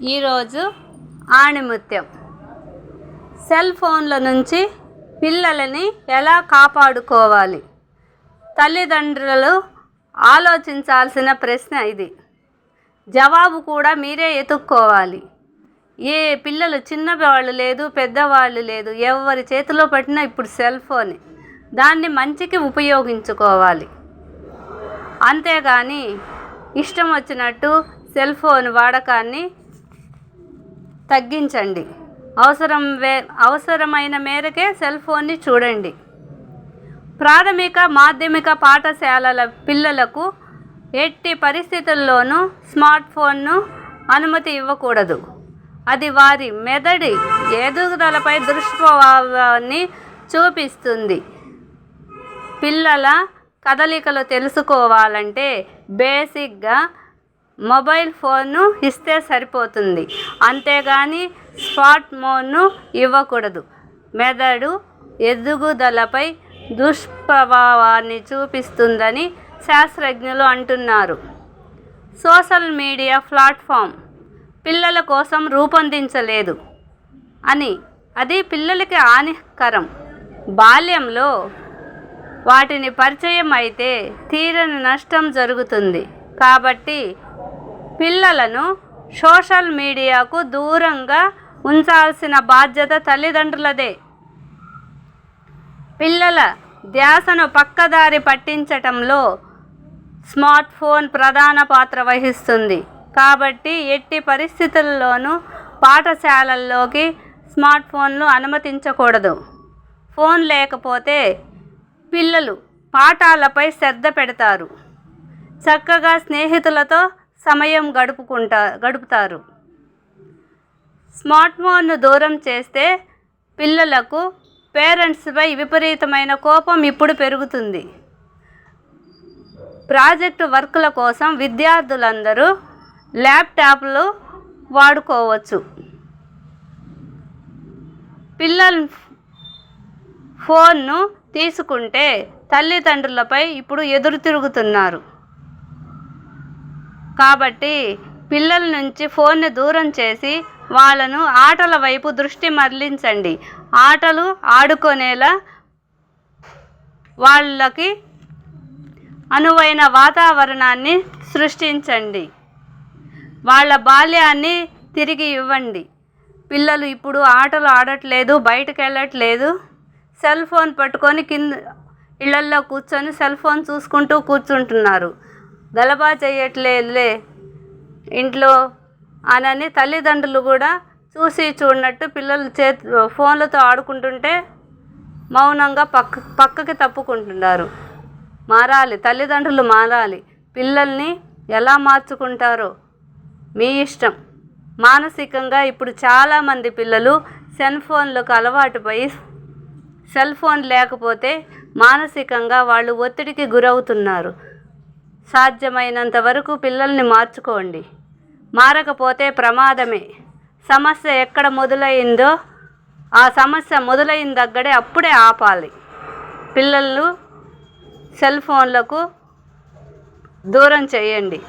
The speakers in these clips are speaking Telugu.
ఈరోజు ఆణిముత్యం. సెల్ ఫోన్ల నుంచి పిల్లలని ఎలా కాపాడుకోవాలి? తల్లిదండ్రులు ఆలోచించాల్సిన ప్రశ్న ఇది. జవాబు కూడా మీరే ఎతుక్కోవాలి ఏ పిల్లలు చిన్నవాళ్ళు లేదు పెద్దవాళ్ళు లేదు ఎవరి చేతిలో పట్టినా ఇప్పుడు సెల్ ఫోనే. దాన్ని మంచికి ఉపయోగించుకోవాలి. అంతేగాని ఇష్టం వచ్చినట్టు సెల్ ఫోన్ వాడకాన్ని తగ్గించండి. అవసరం వే అవసరమైన మేరకే సెల్ ఫోన్ని చూడండి. ప్రాథమిక మాధ్యమిక పాఠశాలల పిల్లలకు ఎట్టి పరిస్థితుల్లోనూ స్మార్ట్ ఫోన్ను అనుమతి ఇవ్వకూడదు. అది వారి మెదడి ఎదుగుదలపై దుష్ప్రభావాన్ని చూపిస్తుంది. పిల్లల కదలికలు తెలుసుకోవాలంటే బేసిక్గా మొబైల్ ఫోన్ను ఇస్తే సరిపోతుంది. అంతేగాని స్మార్ట్ ఫోన్ను ఇవ్వకూడదు. మెదడు ఎదుగుదలపై దుష్ప్రభావాన్ని చూపిస్తుందని శాస్త్రజ్ఞులు అంటున్నారు. సోషల్ మీడియా ప్లాట్ఫామ్ పిల్లల కోసం రూపొందించలేదు అని. అది పిల్లలకి హానికరం. బాల్యంలో వాటిని పరిచయం అయితే తీరని నష్టం జరుగుతుంది. కాబట్టి పిల్లలను సోషల్ మీడియాకు దూరంగా ఉంచాల్సిన బాధ్యత తల్లిదండ్రులదే. పిల్లల ధ్యాసను పక్కదారి పట్టించటంలో స్మార్ట్ ఫోన్ ప్రధాన పాత్ర వహిస్తుంది. కాబట్టి ఎట్టి పరిస్థితుల్లోనూ పాఠశాలల్లోకి స్మార్ట్ ఫోన్లు అనుమతించకూడదు. ఫోన్ లేకపోతే పిల్లలు పాఠాలపై శ్రద్ధ పెడతారు. చక్కగా స్నేహితులతో సమయం గడుపుకుంటా గడుపుతారు. స్మార్ట్ ఫోన్ను దూరం చేస్తే పిల్లలకు పేరెంట్స్పై విపరీతమైన కోపం ఇప్పుడు పెరుగుతుంది. ప్రాజెక్టు వర్కుల కోసం విద్యార్థులందరూ ల్యాప్టాప్లు వాడుకోవచ్చు. పిల్లల ఫోన్ను తీసుకుంటే తల్లిదండ్రులపై ఇప్పుడు ఎదురు తిరుగుతున్నారు కాబట్టి పిల్లల నుంచి ఫోన్ని దూరం చేసి వాళ్ళను ఆటల వైపు దృష్టి మరలించండి. ఆటలు ఆడుకునేలా వాళ్ళకి అనువైన వాతావరణాన్ని సృష్టించండి. వాళ్ళ బాల్యాన్ని తిరిగి ఇవ్వండి. పిల్లలు ఇప్పుడు ఆటలు ఆడట్లేదు బయటకు వెళ్ళట్లేదు. సెల్ ఫోన్ పట్టుకొని కింద ఇళ్ళల్లో కూర్చొని సెల్ ఫోన్ చూసుకుంటూ కూర్చుంటున్నారు. గలబా చేయట్లేదులే. ఇంట్లో అనని తల్లిదండ్రులు కూడా చూసి చూడనట్టు పిల్లలు చేతి ఫోన్లతో ఆడుకుంటుంటే మౌనంగా పక్క పక్కకి తప్పుకుంటున్నారు. మారాలి తల్లిదండ్రులు మారాలి. పిల్లల్ని ఎలా మార్చుకుంటారో మీ ఇష్టం. మానసికంగా ఇప్పుడు చాలామంది పిల్లలు సెల్ ఫోన్లకు అలవాటుపై సెల్ ఫోన్ లేకపోతే మానసికంగా వాళ్ళు ఒత్తిడికి గురవుతున్నారు. సాధ్యమైనంత వరకు పిల్లల్ని మార్చుకోండి. మారకపోతే ప్రమాదమే. సమస్య ఎక్కడ మొదలైందో ఆ సమస్య మొదలైన దగ్గరే అప్పుడే ఆపాలి. పిల్లలు సెల్ ఫోన్లకు దూరం చేయండి.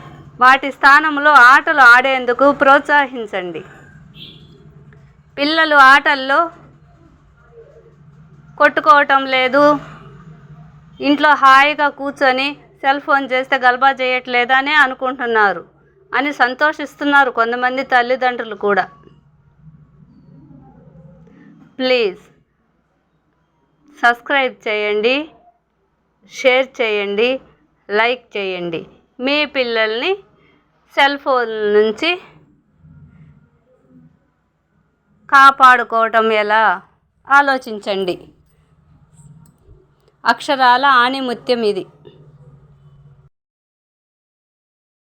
వాటి స్థానంలో ఆటలు ఆడేందుకు ప్రోత్సహించండి. పిల్లలు ఆటల్లో కొట్టుకోవటం లేదు. ఇంట్లో హాయిగా కూర్చొని సెల్ ఫోన్ చేస్తే గల్బా చేయట్లేదనే అనుకుంటున్నారు అని సంతోషిస్తున్నారు కొంతమంది తల్లిదండ్రులు కూడా. ప్లీజ్ సబ్స్క్రైబ్ చేయండి షేర్ చేయండి లైక్ చేయండి. మీ పిల్లల్ని సెల్ ఫోన్ నుంచి కాపాడుకోవటం ఎలా? ఆలోచించండి. అక్షరాల ఆణిముత్యం ఇది.